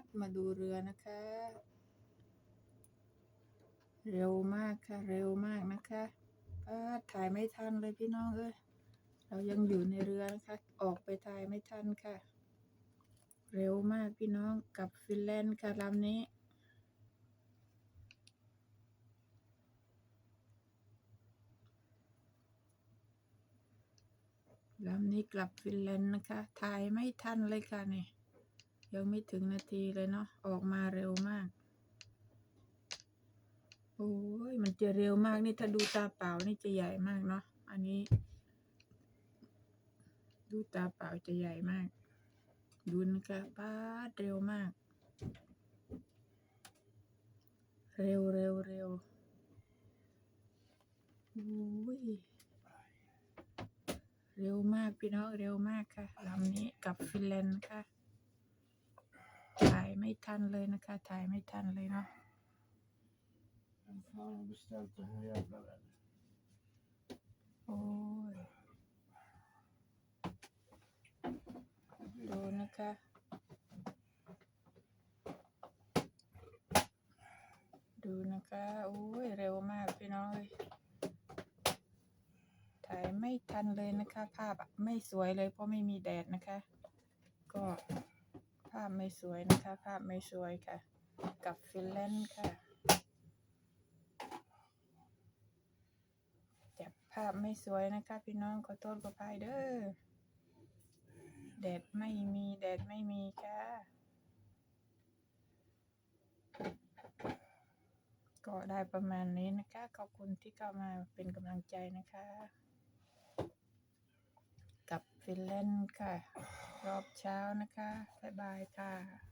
ดมาดูเรือนะคะ เร็วมากค่ะ เร็วมากนะคะพัดถ่ายไม่ทันเลยพี่น้องเอ้ยเรายังอยู่ในเรือนะคะ ออกไปถ่ายไม่ทันค่ะ เร็วมากพี่น้องกลับฟินแลนด์ค่ะลำนี้ลำนี้กลับฟินแลนด์นะคะ ถ่ายไม่ทันเลยค่ะนี่ ยังไม่ถึงนาทีเลยเนาะออกมาเร็วมาก โอ้ยมันจะเร็วมากนี่ถ้าดูตาเปล่านี่จะใหญ่มากเนาะอันนี้ ดูตาเปล่าจะใหญ่มาก ดูนะคะป้าเร็วมาก เร็วเร็วเร็วโอ้ยเร็วมากพี่น้องเร็วมากค่ะลำนี้กับฟินแลนด์ค่ะ ไม่ทันเลยนะคะ ถ่ายไม่ทันเลยเนาะ Vem fan beställt den här jävla världen? โอ้ยดูนะคะ ดูนะคะโอ้ยเร็วมากพี่น้องเลยถ่ายไม่ทันเลยนะคะ ภาพอะไม่สวยเลยเพราะไม่มีแดดนะคะ ก็ ภาพไม่สวยนะคะ ภาพไม่สวยค่ะ กับฟินแลนด์ค่ะ จับภาพไม่สวยนะคะ พี่น้องขอโทษขออภัยเด้อแดดไม่มีแดดไม่มีค่ะ ก็ได้ประมาณนี้นะคะ ขอบคุณที่เข้ามาเป็นกำลังใจนะคะ กับฟินแลนด์ค่ะ รอบเช้านะคะ บ๊ายบายค่ะ